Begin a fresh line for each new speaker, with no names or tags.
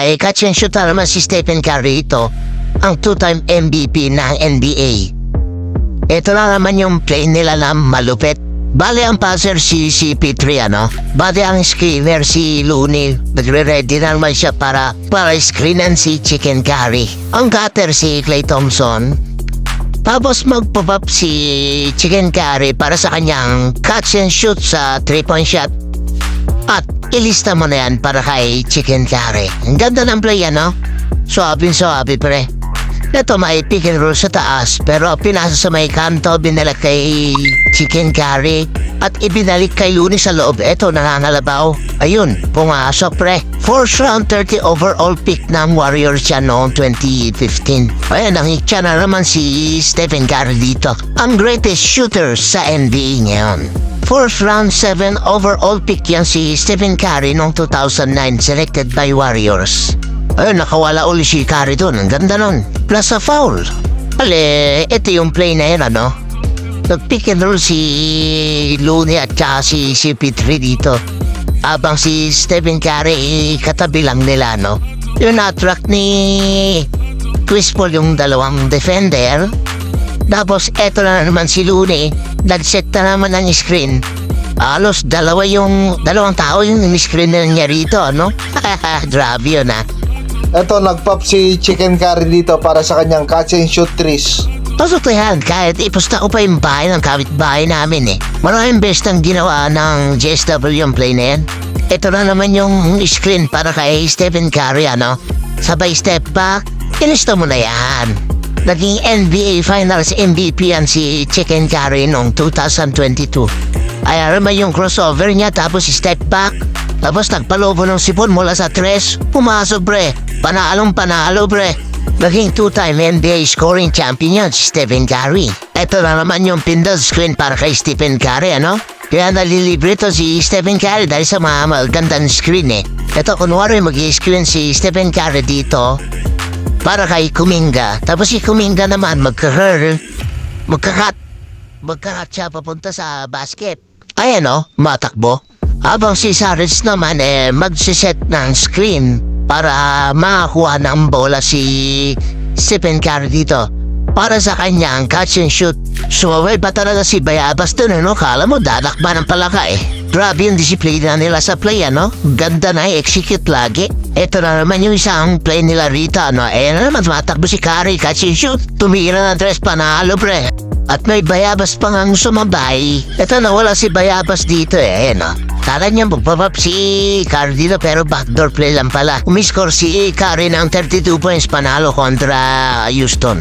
Ay, na naman si Stephen Curry ito, ang two-time MVP ng NBA. Ito na naman yung play nila na malupit. Bale ang passer si CP3 ano? Bale ang screener si Looney. Nagre-ready na naman siya para para screenan si Chicken Curry. Ang cutter si Clay Thompson. Tapos mag-pop up si Chicken Curry para sa kanyang catch and shoot sa 3-point shot. Ilista mo na yan para kay Chicken Curry. Ang ganda ng play ano? Suabe suabe pre. Ito may pick and roll sa taas pero pinasa sa may kanto binala kay Chicken Curry at ibinalik kay Looney sa loob. Ito nangangalabaw. Ayun, pumasok pre. Fourth round 30 overall pick ng Warriors siya noong 2015. Ayan, nakikita na naman si Stephen Curry dito. Ang greatest shooter sa NBA ngayon. Fourth round 7 overall pick yan si Stephen Curry noong 2009 selected by Warriors. Ayun, nakawala uli si Curry doon. Ang ganda nun. Plus a foul. Ale, ito yung play na yun, ano? Nag-pick and roll si Looney at saka si CP3 dito. Abang si Stephen Curry, katabi lang nila, no? Yung na-track ni Chris Paul yung dalawang defender. Tapos eto na naman si Looney, nag-set na naman ng screen. Alos dalawa yung, dalawang tao yung screen na niya rito, no? Grabe yun, ah.
Ito, nag-pop si Chicken Curry dito para sa kanyang catch and shoot trees.
Pasok yan, kahit ipusta ko pa yung bahay ng kapitbahay namin eh. Maraming best ang ginawa ng JSW yung play na yan. Ito na naman yung screen para kay Stephen Curry, ano? Sabay step back, ilista mo na yan. Naging NBA Finals MVP yan si Chicken Curry noong 2022. Ay, alam mo yung crossover niya tapos step back. Tapos nagpalobo ng sipon mula sa tres. Pumasok pre. Panalong panalo pre. Naging two-time NBA scoring champion yan si Stephen Curry. Ito na naman yung Pindle screen para kay Stephen Curry, ano? Kaya nalilibre to si Stephen Curry dahil sa mga magandang screen eh. Ito kunwari mag-screen si Stephen Curry dito para kay Kuminga. Tapos si Kuminga naman magka-hurl, magkakat, magkakat siya papunta sa basket. Ayan o, matakbo. Habang si Sarich naman eh magsiset ng screen para makakuha ng bola si Stephen Curry dito. Para sa kanyang catch and shoot. Sumaway pa talaga si Bayabas dun ano? Kala mo dadakba ng palaka eh. Grabe yung disiplina nila sa play ano? Ganda na i-execute lagi. Ito na naman yung isang play nila rito ano? Eh na naman matakbo si Curry catch and shoot. Tumira ng tres panalo pre. At may bayabas pang ang sumabay. Ito na wala si bayabas dito eh. Ayan o. Kala niya magpapap si Curry dito pero backdoor play lang pala. Umiscore si Curry ng 32 points panalo kontra Houston.